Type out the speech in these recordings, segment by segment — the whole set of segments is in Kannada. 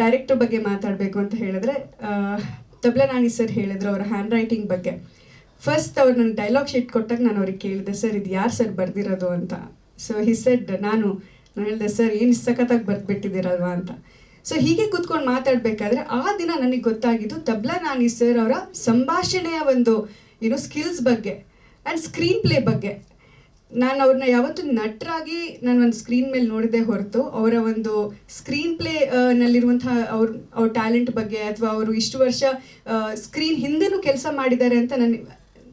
ಡೈರೆಕ್ಟರ್ ಬಗ್ಗೆ ಮಾತಾಡಬೇಕು ಅಂತ ಹೇಳಿದ್ರೆ ತಬ್ಲನಾಣಿ ತಬ್ಲಾ ನಾಣಿ ಸರ್ ಹೇಳಿದ್ರು ಅವರ ಹ್ಯಾಂಡ್ ರೈಟಿಂಗ್ ಬಗ್ಗೆ. ಫಸ್ಟ್ ಅವ್ರು ನನಗೆ ಡೈಲಾಗ್ ಶೀಟ್ ಕೊಟ್ಟಾಗ ನಾನು ಅವ್ರಿಗೆ ಕೇಳಿದೆ ಸರ್ ಇದು ಯಾರು ಸರ್ ಬರ್ದಿರೋದು ಅಂತ? ಸೊ ಹಿ ಸೆಡ್ ನಾನು ನಾನು ಹೇಳಿದೆ ಸರ್ ಏನು ಸಖತ್ತಾಗಿ ಬರ್ದ್ಬಿಟ್ಟಿದ್ದೀರಲ್ವಾ? ಅಂತ. ಸೊ ಹೀಗೆ ಕೂತ್ಕೊಂಡು ಮಾತಾಡಬೇಕಾದ್ರೆ, ಆ ದಿನ ನನಗೆ ಗೊತ್ತಾಗಿದ್ದು ತಬ್ಲಾ ನಾನಿ ಸರ್ ಅವರ ಸಂಭಾಷಣೆಯ ಒಂದು ಏನು ಸ್ಕಿಲ್ಸ್ ಬಗ್ಗೆ ಆ್ಯಂಡ್ ಸ್ಕ್ರೀನ್ ಪ್ಲೇ ಬಗ್ಗೆ. ನಾನು ಅವ್ರನ್ನ ಯಾವತ್ತೂ ನಟರಾಗಿ ನಾನು ಒಂದು ಸ್ಕ್ರೀನ್ ಮೇಲೆ ನೋಡಿದೆ ಹೊರತು, ಅವರ ಒಂದು ಸ್ಕ್ರೀನ್ ಪ್ಲೇ ನಲ್ಲಿರುವಂತಹ ಅವ್ರ ಅವ್ರ ಟ್ಯಾಲೆಂಟ್ ಬಗ್ಗೆ ಅಥವಾ ಅವರು ಇಷ್ಟು ವರ್ಷ ಸ್ಕ್ರೀನ್ ಹಿಂದೆನೂ ಕೆಲಸ ಮಾಡಿದ್ದಾರೆ ಅಂತ ನನಗೆ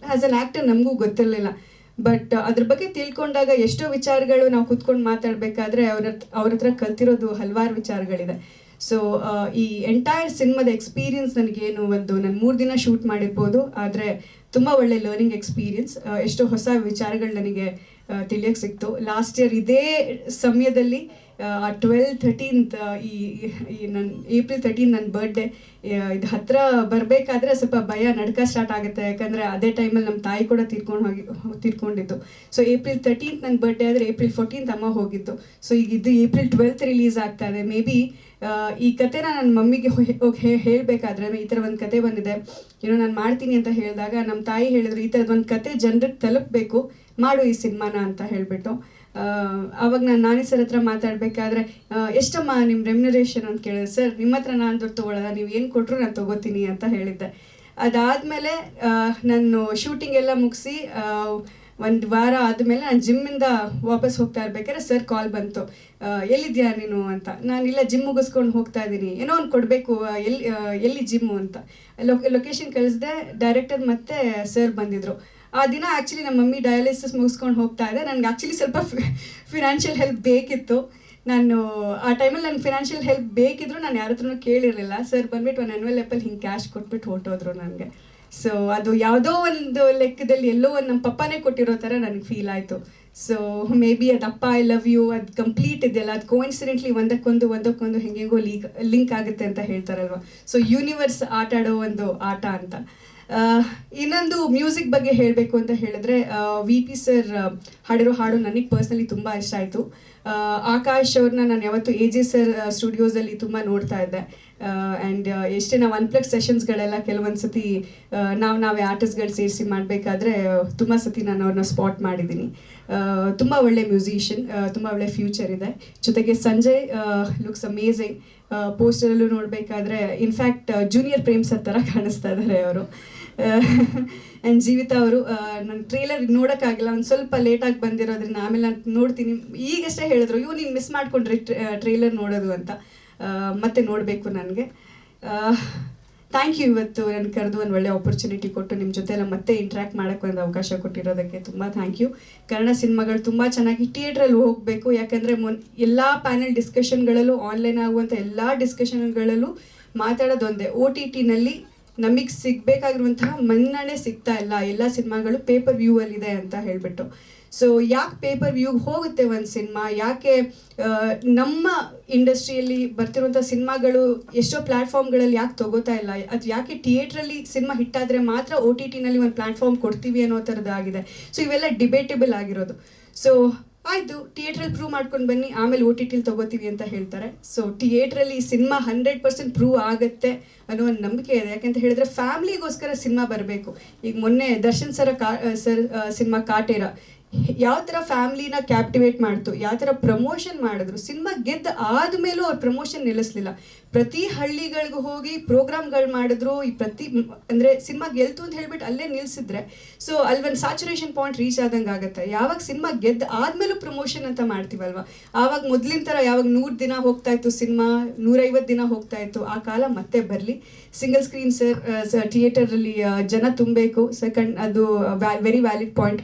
ಆ್ಯಸ್ ಅನ್ ಆ್ಯಕ್ಟರ್ ನಮಗೂ ಗೊತ್ತಿರಲಿಲ್ಲ. ಬಟ್ ಅದ್ರ ಬಗ್ಗೆ ತಿಳ್ಕೊಂಡಾಗ ಎಷ್ಟೋ ವಿಚಾರಗಳು ನಾವು ಕುತ್ಕೊಂಡು ಮಾತಾಡಬೇಕಾದ್ರೆ ಅವ್ರ ಅವ್ರ ಹತ್ರ ಕಲ್ತಿರೋದು ಹಲವಾರು ವಿಚಾರಗಳಿದೆ. ಸೊ ಈ ಎಂಟೈರ್ ಸಿನಿಮಾದ ಎಕ್ಸ್ಪೀರಿಯನ್ಸ್ ನನಗೇನು ಒಂದು ನಾನು ಮೂರು ದಿನ ಶೂಟ್ ಮಾಡಿರ್ಬೋದು, ಆದರೆ ತುಂಬ ಒಳ್ಳೆ ಲರ್ನಿಂಗ್ ಎಕ್ಸ್ಪೀರಿಯನ್ಸ್ ಎಷ್ಟೋ ಹೊಸ ವಿಚಾರಗಳು ನನಗೆ ತಿಳಿಯಕ್ಕೆ ಸಿಕ್ತು. ಲಾಸ್ಟ್ ಇಯರ್ ಇದೇ ಸಮಯದಲ್ಲಿ ಟ್ವೆಲ್ ಥರ್ಟೀನ್ತ್ ಈ ಈ ನನ್ನ ಏಪ್ರಿಲ್ ತರ್ಟೀನ್ ನನ್ನ ಬರ್ಡೇ ಇದು ಹತ್ತಿರ ಬರಬೇಕಾದ್ರೆ ಸ್ವಲ್ಪ ಭಯ ನಡ್ಕ ಸ್ಟಾರ್ಟ್ ಆಗುತ್ತೆ. ಯಾಕಂದರೆ ಅದೇ ಟೈಮಲ್ಲಿ ನಮ್ಮ ತಾಯಿ ಕೂಡ ತೀರ್ಕೊಂಡು ಹೋಗಿ, ತೀರ್ಕೊಂಡಿದ್ದು. ಸೊ ಏಪ್ರಿಲ್ ತರ್ಟೀನ್ತ್ ನನ್ನ ಬರ್ಡೇ ಆದರೆ ಏಪ್ರಿಲ್ ಫೋರ್ಟೀನ್ತ್ ಅಮ್ಮ ಹೋಗಿತ್ತು ಸೊ ಈಗ ಇದು ಏಪ್ರಿಲ್ ಟ್ವೆಲ್ತ್ ರಿಲೀಸ್ ಆಗ್ತಾ ಇದೆ. ಮೇ ಬಿ ಈ ಕತೆನ ನನ್ನ ಮಮ್ಮಿಗೆ ಹೇಳಬೇಕಾದ್ರೆ ಈ ಥರ ಒಂದು ಕತೆ ಬಂದಿದೆ. ಏನೋ ನಾನು ಮಾಡ್ತೀನಿ ಅಂತ ಹೇಳಿದಾಗ ನಮ್ಮ ತಾಯಿ ಹೇಳಿದ್ರು, ಈ ಥರದ್ದು ಒಂದು ಕತೆ ಜನರಿಗೆ ತಲುಪಬೇಕು. ಮಾಡು ಈ ಸಿನಿಮಾನ ಅಂತ ಹೇಳಿಬಿಟ್ಟು. ಅವಾಗ ನಾನು ನಾನಿ ಸರ್ ಹತ್ರ ಮಾತಾಡಬೇಕಾದ್ರೆ ಎಷ್ಟಮ್ಮ ನಿಮ್ಮ ರೆಮ್ಯುನರೇಷನ್ ಅಂತ ಕೇಳಿದೆ ಸರ್, ನಿಮ್ಮ ಹತ್ರ ನಾನು ದುಡ್ಡು ತೊಗೊಳ್ಳೋದ ನೀವು ಏನು ಕೊಟ್ಟರು ನಾನು ತೊಗೋತೀನಿ ಅಂತ ಹೇಳಿದ್ದೆ. ಅದಾದಮೇಲೆ ನಾನು ಶೂಟಿಂಗ್ ಎಲ್ಲ ಮುಗಿಸಿ ಒಂದು ವಾರ ಆದಮೇಲೆ ನಾನು ಜಿಮ್ಮಿಂದ ವಾಪಸ್ ಹೋಗ್ತಾ ಇರ್ಬೇಕಾದ್ರೆ ಸರ್ ಕಾಲ್ ಬಂತು. ಎಲ್ಲಿದ್ಯಾ ನೀನು ಅಂತ? ನಾನು, ಇಲ್ಲ ಜಿಮ್ ಮುಗಿಸ್ಕೊಂಡು ಹೋಗ್ತಾ ಇದ್ದೀನಿ. ಏನೋ ಒಂದು ಕೊಡಬೇಕು ಎಲ್ಲಿ ಎಲ್ಲಿ ಜಿಮ್ಮು ಅಂತ? ಲೊಕ್ ಲೊಕೇಶನ್ ಕಳಿಸ್ದೆ ಡೈರೆಕ್ಟರ್ ಮತ್ತೆ ಸರ್ ಬಂದಿದ್ರು. ಆ ದಿನ ಆ್ಯಕ್ಚುಲಿ ನಮ್ಮ ಮಮ್ಮಿ ಡಯಾಲಿಸಿಸ್ ಮುಗಿಸ್ಕೊಂಡು ಹೋಗ್ತಾ ಇದೆ. ನನಗೆ ಆ್ಯಕ್ಚುಲಿ ಸ್ವಲ್ಪ ಫಿನಾನ್ಷಿಯಲ್ ಹೆಲ್ಪ್ ಬೇಕಿತ್ತು. ನಾನು, ಆ ಟೈಮಲ್ಲಿ ನನಗೆ ಫಿನಾನ್ಷಿಯಲ್ ಹೆಲ್ಪ್ ಬೇಕಿದ್ರು ನಾನು ಯಾರ ಹತ್ರನೂ ಕೇಳಿರಲಿಲ್ಲ. ಸರ್ ಬಂದ್ಬಿಟ್ಟು ಒಂದು ಅನ್ವಲ್ ಆ್ಯಪಲ್ಲಿ ಹಿಂಗೆ ಕ್ಯಾಶ್ ಕೊಟ್ಬಿಟ್ಟು ಹೊರಟೋದ್ರು ನನಗೆ. ಸೊ ಅದು ಯಾವುದೋ ಒಂದು ಲೆಕ್ಕದಲ್ಲಿ ಎಲ್ಲೋ ಒಂದು ನಮ್ಮ ಪಪ್ಪನೇ ಕೊಟ್ಟಿರೋ ಥರ ನನಗೆ ಫೀಲ್ ಆಯಿತು. ಸೊ ಮೇ ಬಿ ಅದು ಅಪ್ಪ ಐ ಲವ್ ಯು ಅದು ಕಂಪ್ಲೀಟ್ ಇದೆಯಲ್ಲ, ಅದು ಕೋಇನ್ಸಿಡೆಂಟ್ಲಿ ಒಂದಕ್ಕೊಂದು ಒಂದಕ್ಕೊಂದು ಹೆಂಗೆಂಗೋ ಲೀಕ್ ಲಿಂಕ್ ಆಗುತ್ತೆ ಅಂತ ಹೇಳ್ತಾರಲ್ವ. ಸೊ ಯೂನಿವರ್ಸ್ ಆಟ ಆಡೋ ಒಂದು ಆಟ ಅಂತ. ಇನ್ನೊಂದು ಮ್ಯೂಸಿಕ್ ಬಗ್ಗೆ ಹೇಳಬೇಕು ಅಂತ ಹೇಳಿದ್ರೆ ವಿ ಪಿ ಸರ್ ಹಾಡಿರೋ ಹಾಡು ನನಗೆ ಪರ್ಸ್ನಲಿ ತುಂಬ ಇಷ್ಟ ಆಯಿತು. ಆಕಾಶ್ ಅವ್ರನ್ನ ನಾನು ಯಾವತ್ತು ಎ ಜೆ ಸರ್ ಸ್ಟುಡಿಯೋಸಲ್ಲಿ ತುಂಬ ನೋಡ್ತಾ ಇದ್ದೆ. ಆ್ಯಂಡ್ ಎಷ್ಟೇ ನಾವು ಅನ್ಪ್ಲಗ್ ಸೆಷನ್ಸ್ಗಳೆಲ್ಲ ಕೆಲವೊಂದು ಸತಿ ನಾವು ನಾವೇ ಆರ್ಟಿಸ್ಟ್ಗಳು ಸೇರಿಸಿ ಮಾಡಬೇಕಾದ್ರೆ ತುಂಬ ಸತಿ ನಾನು ಅವ್ರನ್ನ ಸ್ಪಾಟ್ ಮಾಡಿದ್ದೀನಿ ತುಂಬ ಒಳ್ಳೆ ಮ್ಯೂಸಿಷಿಯನ್ ತುಂಬ ಒಳ್ಳೆ ಫ್ಯೂಚರ್ ಇದೆ. ಜೊತೆಗೆ ಸಂಜಯ್ ಲುಕ್ಸ್ ಅಮೇಝಿಂಗ್ ಪೋಸ್ಟರಲ್ಲೂ ನೋಡಬೇಕಾದ್ರೆ ಇನ್ಫ್ಯಾಕ್ಟ್ ಜೂನಿಯರ್ ಪ್ರೇಮ್ ಸರ್ ಥರ ಕಾಣಿಸ್ತಾ ಇದ್ದಾರೆ ಅವರು. ಆ್ಯಂಡ್ ಜೀವಿತ ಅವರು ನನ್ನ ಟ್ರೇಲರ್ ನೋಡೋಕ್ಕಾಗಿಲ್ಲ, ಒಂದು ಸ್ವಲ್ಪ ಲೇಟಾಗಿ ಬಂದಿರೋದ್ರಿಂದ ಆಮೇಲೆ ನಾನು ನೋಡ್ತೀನಿ. ಈಗಷ್ಟೇ ಹೇಳಿದ್ರು ಇವು ನೀನು ಮಿಸ್ ಮಾಡ್ಕೊಂಡ್ರಿ ಟ್ರೇಲರ್ ನೋಡೋದು ಅಂತ. ಮತ್ತೆ ನೋಡಬೇಕು ನನಗೆ. ಥ್ಯಾಂಕ್ ಯು ಇವತ್ತು ನನ್ನ ಕರೆದು ಒಂದು ಒಳ್ಳೆ ಆಪರ್ಚುನಿಟಿ ಕೊಟ್ಟು ನಿಮ್ಮ ಜೊತೆ ಎಲ್ಲ ಮತ್ತೆ ಇಂಟ್ರ್ಯಾಕ್ಟ್ ಮಾಡೋಕ್ಕೆ ಒಂದು ಅವಕಾಶ ಕೊಟ್ಟಿರೋದಕ್ಕೆ ತುಂಬ ಥ್ಯಾಂಕ್ ಯು ಕನ್ನಡ ಸಿನಿಮಾಗಳು ತುಂಬ ಚೆನ್ನಾಗಿ ಥಿಯೇಟ್ರಲ್ಲಿ ಹೋಗಬೇಕು, ಯಾಕಂದರೆ ಮೊನ್, ಎಲ್ಲ ಪ್ಯಾನೆಲ್ ಡಿಸ್ಕಷನ್ಗಳಲ್ಲೂ ಆನ್ಲೈನ್ ಆಗುವಂಥ ಎಲ್ಲ ಡಿಸ್ಕಷನ್ಗಳಲ್ಲೂ ಮಾತಾಡೋದೊಂದೇ. ಒ ಟಿ ಟಿನಲ್ಲಿ ನಮಗೆ ಸಿಗಬೇಕಾಗಿರುವಂತಹ ಮನ್ನಣೆ ಸಿಗ್ತಾ ಇಲ್ಲ. ಎಲ್ಲ ಸಿನಿಮಾಗಳು ಪೇಪರ್ ವ್ಯೂ ಅಲ್ಲಿದೆ ಅಂತ ಹೇಳಿಬಿಟ್ಟು. ಸೊ ಯಾಕೆ ಪೇಪರ್ ವ್ಯೂಗೆ ಹೋಗುತ್ತೆ ಒಂದು ಸಿನಿಮಾ? ಯಾಕೆ ನಮ್ಮ ಇಂಡಸ್ಟ್ರಿಯಲ್ಲಿ ಬರ್ತಿರುವಂಥ ಸಿನಿಮಾಗಳು ಎಷ್ಟೋ ಪ್ಲ್ಯಾಟ್ಫಾರ್ಮ್ಗಳಲ್ಲಿ ಯಾಕೆ ತಗೋತಾ ಇಲ್ಲ? ಅದು ಯಾಕೆ ಥಿಯೇಟ್ರಲ್ಲಿ ಸಿನಿಮಾ ಹಿಟ್ಟಾದರೆ ಮಾತ್ರ ಒ ಟಿ ಟಿನಲ್ಲಿ ಒಂದು ಪ್ಲ್ಯಾಟ್ಫಾರ್ಮ್ ಕೊಡ್ತೀವಿ ಅನ್ನೋ ಥರದ್ದಾಗಿದೆ ಸೊ ಇವೆಲ್ಲ ಡಿಬೇಟೇಬಲ್ ಆಗಿರೋದು. ಸೊ ಆಯಿತು ಥಿಯೇಟ್ರಲ್ಲಿ ಪ್ರೂವ್ ಮಾಡ್ಕೊಂಡು ಬನ್ನಿ, ಆಮೇಲೆ ಓ ಟಿ ಟಿಲಿ ತೊಗೋತೀವಿ ಅಂತ ಹೇಳ್ತಾರೆ. ಸೊ ಥಿಯೇಟ್ರಲ್ಲಿ ಸಿನಿಮಾ ಹಂಡ್ರೆಡ್ ಪರ್ಸೆಂಟ್ ಪ್ರೂವ್ ಆಗುತ್ತೆ ಅನ್ನೋ ಒಂದು ನಂಬಿಕೆ ಇದೆ. ಯಾಕೆಂತ ಹೇಳಿದ್ರೆ ಫ್ಯಾಮ್ಲಿಗೋಸ್ಕರ ಸಿನಿಮಾ ಬರಬೇಕು. ಈಗ ಮೊನ್ನೆ ದರ್ಶನ್ ಸರ ಕಾ ಸರ್ ಸಿನಿಮಾ ಕಾಟೇರ, ಯಾವ ಥರ ಫ್ಯಾಮ್ಲಿನ ಕ್ಯಾಪ್ಟಿವೇಟ್ ಮಾಡ್ತು, ಯಾವ ಥರ ಪ್ರಮೋಷನ್ ಮಾಡಿದ್ರು ಸಿನಿಮಾ ಗೆದ್ದ ಆದಮೇಲೂ ಅವ್ರು ಪ್ರಮೋಷನ್ ನಿಲ್ಲಿಸ್ಲಿಲ್ಲ. ಪ್ರತಿ ಹಳ್ಳಿಗಳಿಗೂ ಹೋಗಿ ಪ್ರೋಗ್ರಾಮ್ಗಳು ಮಾಡಿದ್ರು, ಈ ಪ್ರತಿ ಅಂದರೆ ಸಿನಿಮಾ ಗೆಲ್ತು ಅಂತ ಹೇಳ್ಬಿಟ್ಟು ಅಲ್ಲೇ ನಿಲ್ಸಿದ್ರೆ, ಸೊ ಅಲ್ಲಿ ಒಂದು ಸ್ಯಾಚುರೇಷನ್ ಪಾಯಿಂಟ್ ರೀಚ್ ಆದಂಗೆ ಆಗುತ್ತೆ. ಯಾವಾಗ ಸಿನಿಮಾ ಗೆದ್ದ ಆದಮೇಲೂ ಪ್ರಮೋಷನ್ ಅಂತ ಮಾಡ್ತೀವಲ್ವ? ಆವಾಗ ಮೊದಲಿನ ಥರ ಯಾವಾಗ ನೂರು ದಿನ ಹೋಗ್ತಾ ಇತ್ತು ಸಿನಿಮಾ ನೂರೈವತ್ತು ದಿನ ಹೋಗ್ತಾ ಇತ್ತು, ಆ ಕಾಲ ಮತ್ತೆ ಬರಲಿ. ಸಿಂಗಲ್ ಸ್ಕ್ರೀನ್ ಸರ್ ಥಿಯೇಟರಲ್ಲಿ ಜನ ತುಂಬಬೇಕು. ಸೆಕೆಂಡ್, ಅದು ವೆರಿ ವ್ಯಾಲಿಡ್ ಪಾಯಿಂಟ್